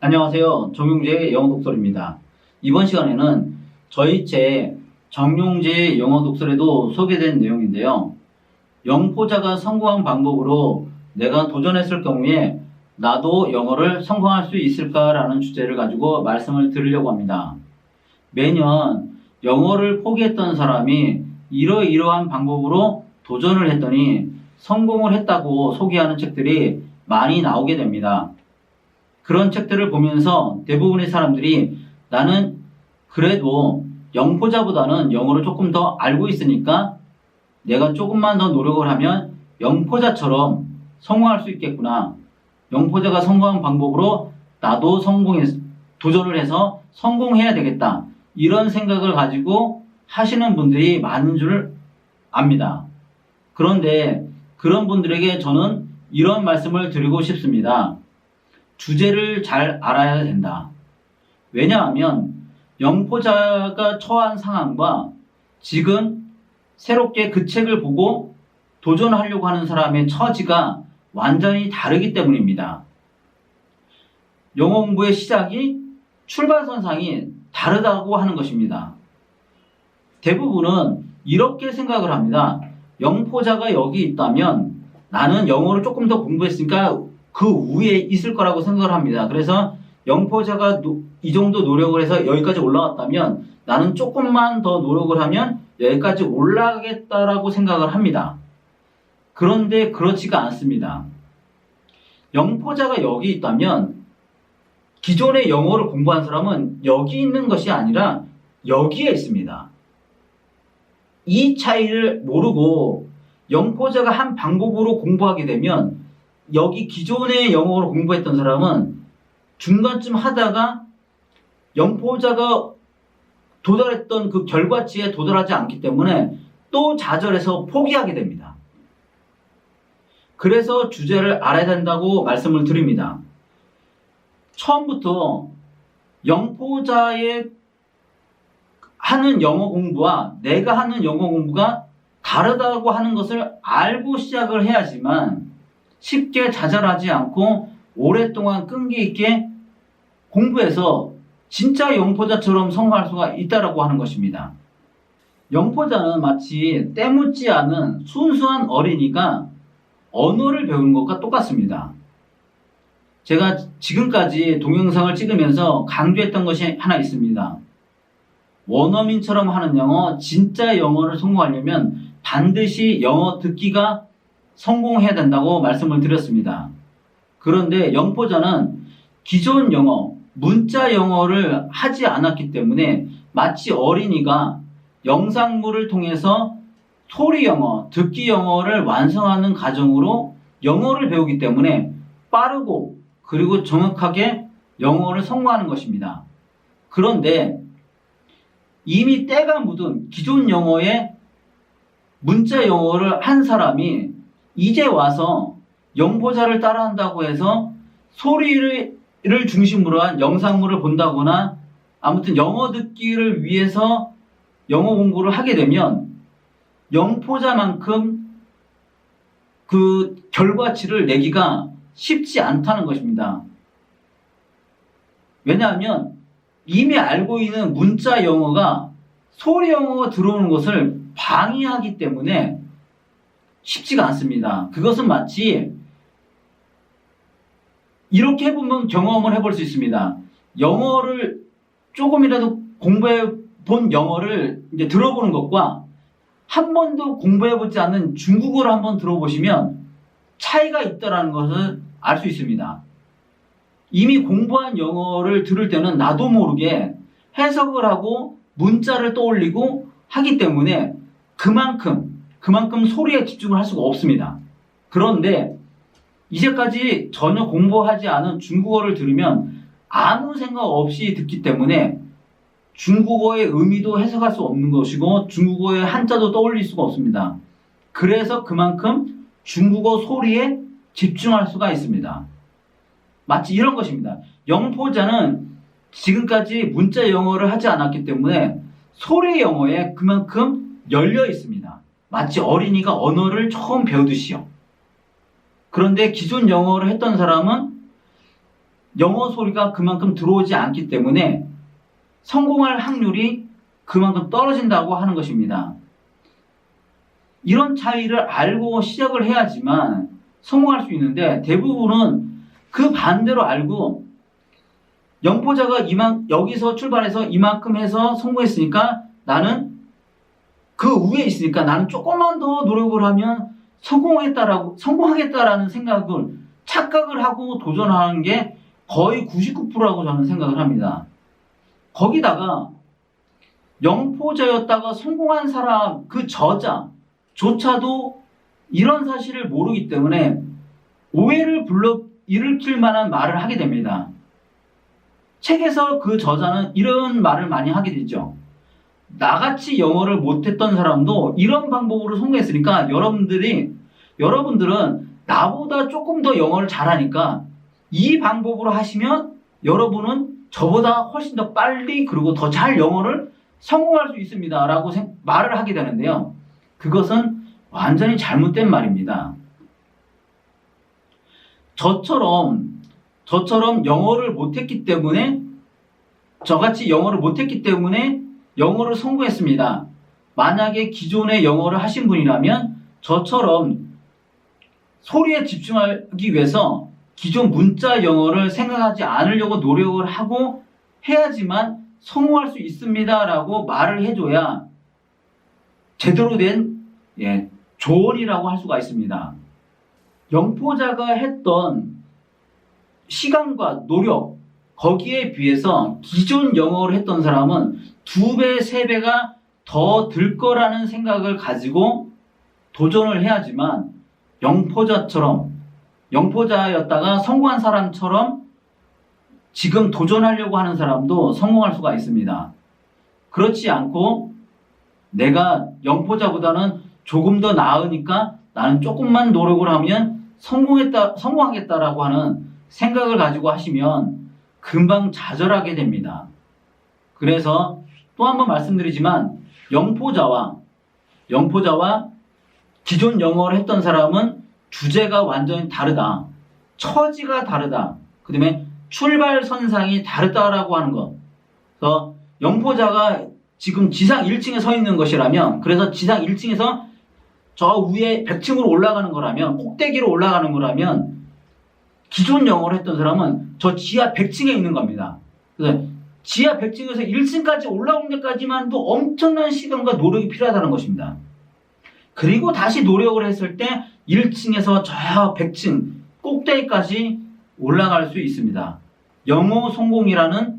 안녕하세요. 정용재의 영어 독설입니다. 이번 시간에는 저희 책 정용재의 영어 독설에도 소개된 내용인데요. 영포자가 성공한 방법으로 내가 도전했을 경우에 나도 영어를 성공할 수 있을까라는 주제를 가지고 말씀을 드리려고 합니다. 매년 영어를 포기했던 사람이 이러이러한 방법으로 도전을 했더니 성공을 했다고 소개하는 책들이 많이 나오게 됩니다. 그런 책들을 보면서 대부분의 사람들이 나는 그래도 영포자보다는 영어를 조금 더 알고 있으니까 내가 조금만 더 노력을 하면 영포자처럼 성공할 수 있겠구나. 영포자가 성공한 방법으로 나도 성공해, 도전을 해서 성공해야 되겠다. 이런 생각을 가지고 하시는 분들이 많은 줄 압니다. 그런데 그런 분들에게 저는 이런 말씀을 드리고 싶습니다. 주제를 잘 알아야 된다. 왜냐하면 영포자가 처한 상황과 지금 새롭게 그 책을 보고 도전하려고 하는 사람의 처지가 완전히 다르기 때문입니다. 영어 공부의 시작이 출발선상이 다르다고 하는 것입니다. 대부분은 이렇게 생각을 합니다. 영포자가 여기 있다면 나는 영어를 조금 더 공부했으니까 그 위에 있을 거라고 생각을 합니다. 그래서 영포자가 노- 이 정도 노력을 해서 여기까지 올라왔다면 나는 조금만 더 노력을 하면 여기까지 올라가겠다라고 생각을 합니다. 그런데 그렇지가 않습니다. 영포자가 여기 있다면 기존의 영어를 공부한 사람은 여기 있는 것이 아니라 여기에 있습니다. 이 차이를 모르고 영포자가 한 방법으로 공부하게 되면 여기 기존의 영어를 공부했던 사람은 중간쯤 하다가 영포자가 도달했던 그 결과치에 도달하지 않기 때문에 또 좌절해서 포기하게 됩니다. 그래서 주제를 알아야 된다고 말씀을 드립니다. 처음부터 영포자의 하는 영어 공부와 내가 하는 영어 공부가 다르다고 하는 것을 알고 시작을 해야지만 쉽게 좌절하지 않고 오랫동안 끈기 있게 공부해서 진짜 영포자처럼 성공할 수가 있다라고 하는 것입니다. 영포자는 마치 때묻지 않은 순수한 어린이가 언어를 배우는 것과 똑같습니다. 제가 지금까지 동영상을 찍으면서 강조했던 것이 하나 있습니다. 원어민처럼 하는 영어, 진짜 영어를 성공하려면 반드시 영어 듣기가 성공해야 된다고 말씀을 드렸습니다. 그런데 영포자는 기존 영어, 문자 영어를 하지 않았기 때문에 마치 어린이가 영상물을 통해서 소리 영어, 듣기 영어를 완성하는 과정으로 영어를 배우기 때문에 빠르고 그리고 정확하게 영어를 성공하는 것입니다. 그런데 이미 때가 묻은 기존 영어의 문자 영어를 한 사람이 이제 와서 영포자를 따라한다고 해서 소리를 중심으로 한 영상물을 본다거나 아무튼 영어 듣기를 위해서 영어 공부를 하게 되면 영포자만큼 그 결과치를 내기가 쉽지 않다는 것입니다. 왜냐하면 이미 알고 있는 문자 영어가 소리 영어가 들어오는 것을 방해하기 때문에 쉽지가 않습니다. 그것은 마치 이렇게 해보면 경험을 해볼 수 있습니다. 영어를 조금이라도 공부해 본 영어를 이제 들어보는 것과 한 번도 공부해 보지 않는 중국어를 한번 들어보시면 차이가 있다라는 것을 알 수 있습니다. 이미 공부한 영어를 들을 때는 나도 모르게 해석을 하고 문자를 떠올리고 하기 때문에 그만큼 그만큼 소리에 집중을 할 수가 없습니다. 그런데 이제까지 전혀 공부하지 않은 중국어를 들으면 아무 생각 없이 듣기 때문에 중국어의 의미도 해석할 수 없는 것이고 중국어의 한자도 떠올릴 수가 없습니다. 그래서 그만큼 중국어 소리에 집중할 수가 있습니다. 마치 이런 것입니다. 영포자는 지금까지 문자 영어를 하지 않았기 때문에 소리 영어에 그만큼 열려 있습니다. 마치 어린이가 언어를 처음 배우듯이요. 그런데 기존 영어를 했던 사람은 영어 소리가 그만큼 들어오지 않기 때문에 성공할 확률이 그만큼 떨어진다고 하는 것입니다. 이런 차이를 알고 시작을 해야지만 성공할 수 있는데 대부분은 그 반대로 알고 영포자가 이만 여기서 출발해서 이만큼 해서 성공했으니까 나는 그 위에 있으니까 나는 조금만 더 노력을 하면 성공했다라고 성공하겠다라는 생각을 착각을 하고 도전하는 게 거의 99%라고 저는 생각을 합니다. 거기다가 영포자였다가 성공한 사람 그 저자조차도 이런 사실을 모르기 때문에 오해를 불러 일으킬 만한 말을 하게 됩니다. 책에서 그 저자는 이런 말을 많이 하게 되죠. 나같이 영어를 못했던 사람도 이런 방법으로 성공했으니까 여러분들이 여러분들은 나보다 조금 더 영어를 잘하니까 이 방법으로 하시면 여러분은 저보다 훨씬 더 빨리 그리고 더 잘 영어를 성공할 수 있습니다. 라고 생- 말을 하게 되는데요. 그것은 완전히 잘못된 말입니다. 저처럼, 저처럼 영어를 못했기 때문에, 저같이 영어를 못했기 때문에 영어를 성공했습니다. 만약에 기존에 영어를 하신 분이라면 저처럼 소리에 집중하기 위해서 기존 문자 영어를 생각하지 않으려고 노력을 하고 해야지만 성공할 수 있습니다 라고 말을 해줘야 제대로 된 예, 조언이라고 할 수가 있습니다. 영포자가 했던 시간과 노력 거기에 비해서 기존 영어를 했던 사람은 두 배, 세 배가 더 들 거라는 생각을 가지고 도전을 해야지만 영포자처럼 영포자였다가 성공한 사람처럼 지금 도전하려고 하는 사람도 성공할 수가 있습니다. 그렇지 않고 내가 영포자보다는 조금 더 나으니까 나는 조금만 노력을 하면 성공했다, 성공하겠다라고 하는 생각을 가지고 하시면 금방 좌절하게 됩니다. 그래서 또 한 번 말씀드리지만 영포자와 영포자와 기존 영어를 했던 사람은 주제가 완전히 다르다. 처지가 다르다. 그 다음에 출발선상이 다르다라고 하는 것. 그래서 영포자가 지금 지상 1층에 서 있는 것이라면, 그래서 지상 1층에서 저 위에 100층으로 올라가는 거라면, 꼭대기로 올라가는 거라면, 기존 영어를 했던 사람은 저 지하 100층에 있는 겁니다. 그래서 지하 100층에서 1층까지 올라오는 데까지만도 엄청난 시간과 노력이 필요하다는 것입니다. 그리고 다시 노력을 했을 때 1층에서 저 100층 꼭대기까지 올라갈 수 있습니다. 영어 성공이라는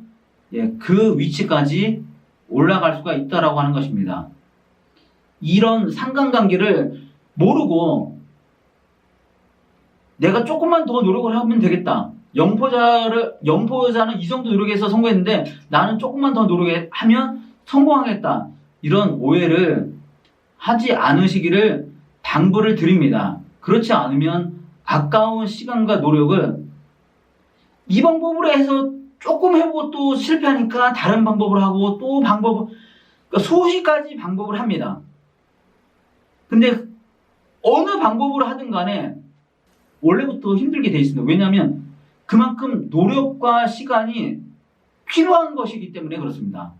예, 그 위치까지 올라갈 수가 있다라고 하는 것입니다. 이런 상관관계를 모르고 내가 조금만 더 노력을 하면 되겠다. 영포자를 영포자는 이 정도 노력해서 성공했는데 나는 조금만 더 노력하면 성공하겠다. 이런 오해를 하지 않으시기를 당부를 드립니다. 그렇지 않으면 아까운 시간과 노력을 이 방법으로 해서 조금 해보고 또 실패하니까 다른 방법을 하고 또 방법을 그러니까 수십 가지 방법을 합니다. 근데 어느 방법으로 하든 간에 원래부터 힘들게 돼 있습니다. 왜냐하면 그만큼 노력과 시간이 필요한 것이기 때문에 그렇습니다.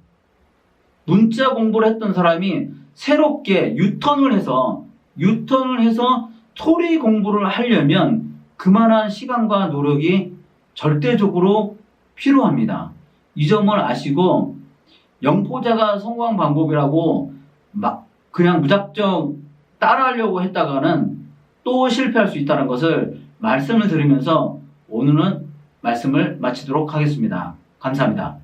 문자 공부를 했던 사람이 새롭게 유턴을 해서 유턴을 해서 소리 공부를 하려면 그만한 시간과 노력이 절대적으로 필요합니다. 이 점을 아시고 영포자가 성공한 방법이라고 막 그냥 무작정 따라하려고 했다가는 또 실패할 수 있다는 것을 말씀을 드리면서 오늘은 말씀을 마치도록 하겠습니다. 감사합니다.